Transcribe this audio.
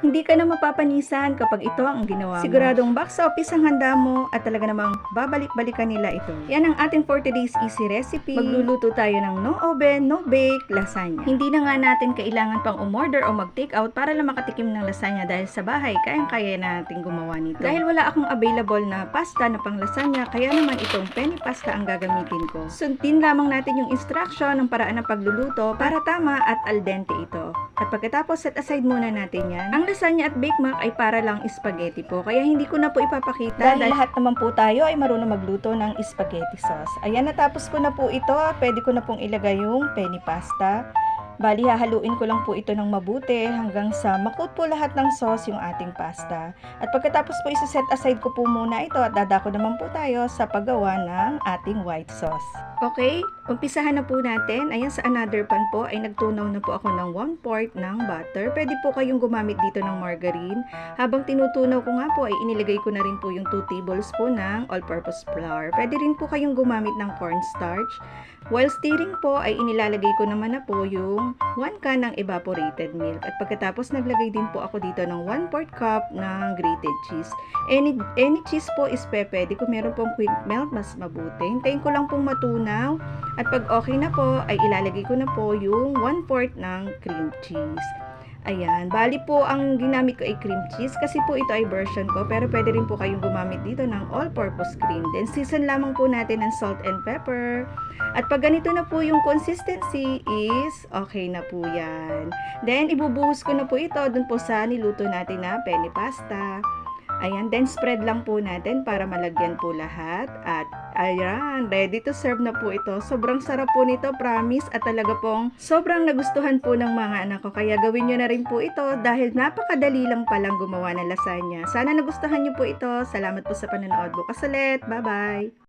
Hindi ka na mapapanisan kapag ito ang ginawa mo. Siguradong box office ang handa mo at talaga namang babalik-balikan nila ito. Yan ang ating for today's easy recipe. Magluluto tayo ng no oven, no bake, lasagna. Hindi na nga natin kailangan pang umorder o mag-take out para lang makatikim ng lasagna dahil sa bahay, kayang-kaya natin gumawa nito. Dahil wala akong available na pasta na pang lasagna, kaya naman itong penny pasta ang gagamitin ko. Sundin lamang natin yung instruction ng paraan ng pagluluto para tama at al dente ito. At pagkatapos set aside muna natin yan. Ang lasagna at Bake Mac ay para lang spaghetti po, kaya hindi ko na po ipapakita dahil lahat naman po tayo ay marunong magluto ng spaghetti sauce. Ayan, natapos ko na po ito. Pwede ko na pong ilagay yung penny pasta. Bali, hahaluin ko lang po ito ng mabuti hanggang sa makut po lahat ng sauce yung ating pasta. At pagkatapos po isa-set aside ko po muna ito at dadako naman po tayo sa paggawa ng ating white sauce. Okay, umpisahan na po natin. Ayan, sa another pan po ay nagtunaw na po ako ng 1 quart ng butter. Pwede po kayong gumamit dito ng margarine. Habang tinutunaw ko nga po ay inilagay ko na rin po yung 2 tablespoon ng all-purpose flour. Pwede rin po kayong gumamit ng cornstarch. While stirring po ay inilalagay ko naman na po yung 1 can ng evaporated milk. At pagkatapos naglagay din po ako dito ng 1 4 cup ng grated cheese. Any, any cheese po is pe, pwede. Kung meron pong quick melt, mas mabuti. Hintayin ko lang pong matunaw. At pag okay na po, ay ilalagay ko na po yung 1 4 ng cream cheese. Ayan, bali po ang ginamit ko ay cream cheese kasi po ito ay version ko pero pwede rin po kayong gumamit dito ng all-purpose cream. Then season lamang po natin ng salt and pepper. At pag ganito na po yung consistency is okay na po yan. Then ibubuhos ko na po ito dun po sa niluto natin na penny pasta. Ayan, then spread lang po natin para malagyan po lahat. At ayan, ready to serve na po ito. Sobrang sarap po nito, promise. At talaga pong sobrang nagustuhan po ng mga anak ko. Kaya gawin nyo na rin po ito dahil napakadali lang palang gumawa ng lasagna. Sana nagustuhan nyo po ito. Salamat po sa panonood. Bukas ulit. Bye-bye!